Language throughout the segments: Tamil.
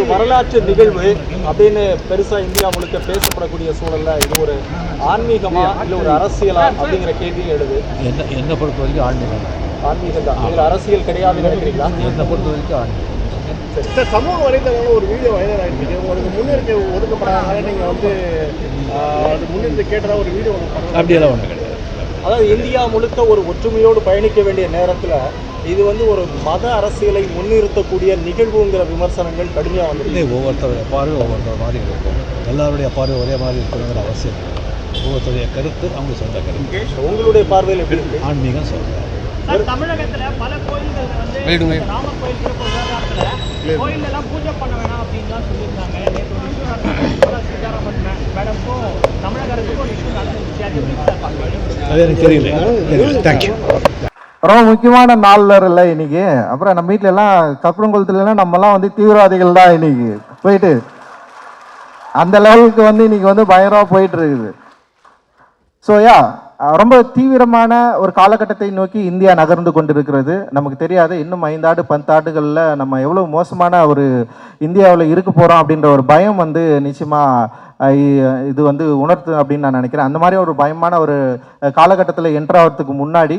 ஒரு வரலாற்று நிகழ்வு அப்படின்னு பெருசா இந்தியா முழுக்க பேசப்படக்கூடிய சூழல்ல இது ஒரு ஆன்மீகமா இல்ல ஒரு அரசியலா அப்படிங்கிற கேள்வியும் எழுது. என்ன என்னை பொறுத்த வரைக்கும் ஆன்மீகம். ஆன்மீகம் தான் இதுல அரசியல் கிடையாதுன்னு நினைக்கிறீங்களா? என்னை பொறுத்த வரைக்கும் ஆன்மீகம். சார். சமூக வலைதளங்களில் ஒரு வீடியோ வைரல் ஆகிருக்கு உங்களுக்கு முன்னிறுத்தி ஒதுக்கப்படாதனால நீங்கள் வந்து முன்னிறுத்தி கேட்டதா ஒரு வீடியோ அப்படியெல்லாம் ஒன்றும் கிடையாது. அதாவது இந்தியா முழுக்க ஒரு ஒற்றுமையோடு பயணிக்க வேண்டிய நேரத்துல இது வந்து ஒரு மத அரசியலை முன்னிறுத்தக்கூடிய நிகழ்வுங்கிற விமர்சனங்கள் கடுமையா வந்திருக்கு. இல்லை ஒவ்வொருத்தருடைய பார்வை ஒவ்வொருத்தர் மாதிரி இருக்கும். எல்லாருடைய பார்வை ஒரே மாதிரி இருக்கணுங்கிற அவசியம் ஒவ்வொருத்தருடைய கருத்து அவங்க சொந்த கருத்து. உங்களுடைய பார்வையில் எப்படி இருக்கு? ஆன்மீகம் சொல்கிறேன் சார் தமிழகத்துல பல கோயில்கள் வந்து கோயில் சிறப்பு விவகாரத்துல கோயில்ல எல்லாம் பூஜை பண்ண வேணாம் அப்படின்லாம் சொல்லியிருந்தாங்க மேடம்க்கும் தமிழக அரசுக்கும் ஒரு இஷ்யூ நடந்துச்சு. அது எப்படி சார் பார்க்குறீங்க அது எனக்கு தெரியல. தேங்க்யூ ரொம்ப முக்கியமான நாளில் இல்லை இன்னைக்கு. அப்புறம் நம்ம வீட்டில எல்லாம் கப்பரங்குளத்துல நம்மலாம் வந்து தீவிரவாதிகள் தான் இன்னைக்கு. போயிட்டு அந்த லெவலுக்கு வந்து இன்னைக்கு வந்து பயங்கரமாக போயிட்டு இருக்குது ஸோ யா ரொம்ப தீவிரமான ஒரு காலகட்டத்தை நோக்கி இந்தியா நகர்ந்து கொண்டிருக்கிறது. நமக்கு தெரியாது இன்னும் ஐந்தாண்டு பத்தாண்டுகளில் நம்ம எவ்வளோ மோசமான ஒரு இந்தியாவில் இருக்க போகிறோம் அப்படின்ற ஒரு பயம் வந்து நிச்சயமாக இது வந்து உணர்த்து அப்படின்னு நான் நினைக்கிறேன். அந்த மாதிரி ஒரு பயமான ஒரு காலகட்டத்தில் என்ட்ராகிறதுக்கு முன்னாடி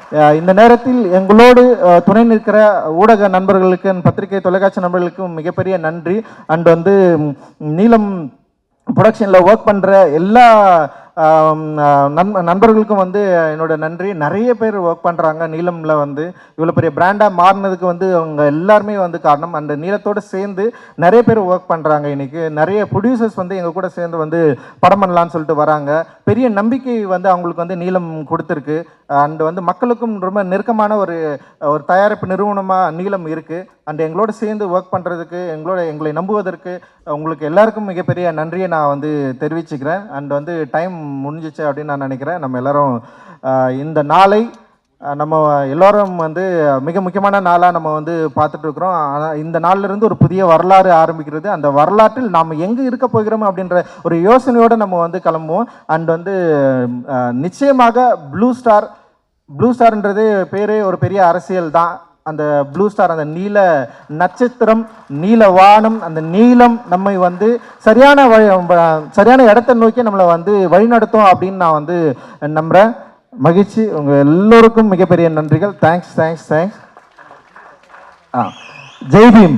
இந்த நேரத்தில் எங்களோடு துணை நிற்கிற ஊடக நண்பர்களுக்கு பத்திரிகை தொலைக்காட்சி நண்பர்களுக்கும் மிகப்பெரிய நன்றி. அண்ட் வந்து நீளம் ப்ரொடக்ஷனில் ஒர்க் பண்ணுற எல்லா ஆம், நண்பர்களுக்கும் வந்து என்னோட நன்றி. நிறைய பேர் ஒர்க் பண்ணுறாங்க நீலமில் வந்து. இவ்வளோ பெரிய பிராண்டாக மாறினதுக்கு வந்து அவங்க எல்லாருமே வந்து காரணம். அந்த நீளத்தோடு சேர்ந்து நிறைய பேர் ஒர்க் பண்ணுறாங்க இன்றைக்கி நிறைய ப்ரொடியூசர்ஸ் வந்து எங்கள் கூட சேர்ந்து வந்து படம் பண்ணலான்னு சொல்லிட்டு வராங்க. பெரிய நம்பிக்கை வந்து அவங்களுக்கு வந்து நீளம் கொடுத்துருக்கு. அண்ட் வந்து மக்களுக்கும் ரொம்ப நெருக்கமான ஒரு ஒரு தயாரிப்பு நிறுவனமாக நீளம் இருக்குது அண்ட் எங்களோட சேர்ந்து ஒர்க் பண்ணுறதுக்கு எங்களோட எங்களை நம்புவதற்கு உங்களுக்கு எல்லாருக்கும் மிகப்பெரிய நன்றியை நான் வந்து தெரிவிச்சுக்கிறேன். அண்ட் வந்து டைம் முடிஞ்சிச்சு அப்படின்னு நான் நினைக்கிறேன். நம்ம எல்லோரும் இந்த நாளை நம்ம எல்லோரும் வந்து மிக முக்கியமான நாளாக நம்ம வந்து பார்த்துட்ருக்குறோம் ஆனால் இந்த நாளிலிருந்து ஒரு புதிய வரலாறு ஆரம்பிக்கிறது. அந்த வரலாற்றில் நாம் எங்கே இருக்க போகிறோம் அப்படின்ற ஒரு யோசனையோடு நம்ம வந்து கிளம்புவோம். அண்ட் வந்து நிச்சயமாக ப்ளூ ஸ்டார் ப்ளூ ஸ்டார்ன்றது பேரே ஒரு பெரிய அரசியல் தான். அந்த ப்ளூ ஸ்டார் அந்த நீல நட்சத்திரம் நீல வானம் அந்த நீளம் நம்மை வந்து சரியான வழி சரியான இடத்தை நோக்கி நம்மளை வந்து வழிநடத்தும் அப்படின்னு நான் வந்து நம்புகிறேன் மகிழ்ச்சி. உங்கள் எல்லோருக்கும் மிகப்பெரிய நன்றிகள். தேங்க்ஸ் தேங்க்ஸ் தேங்க்ஸ் ஆ. ஜெய்பீம்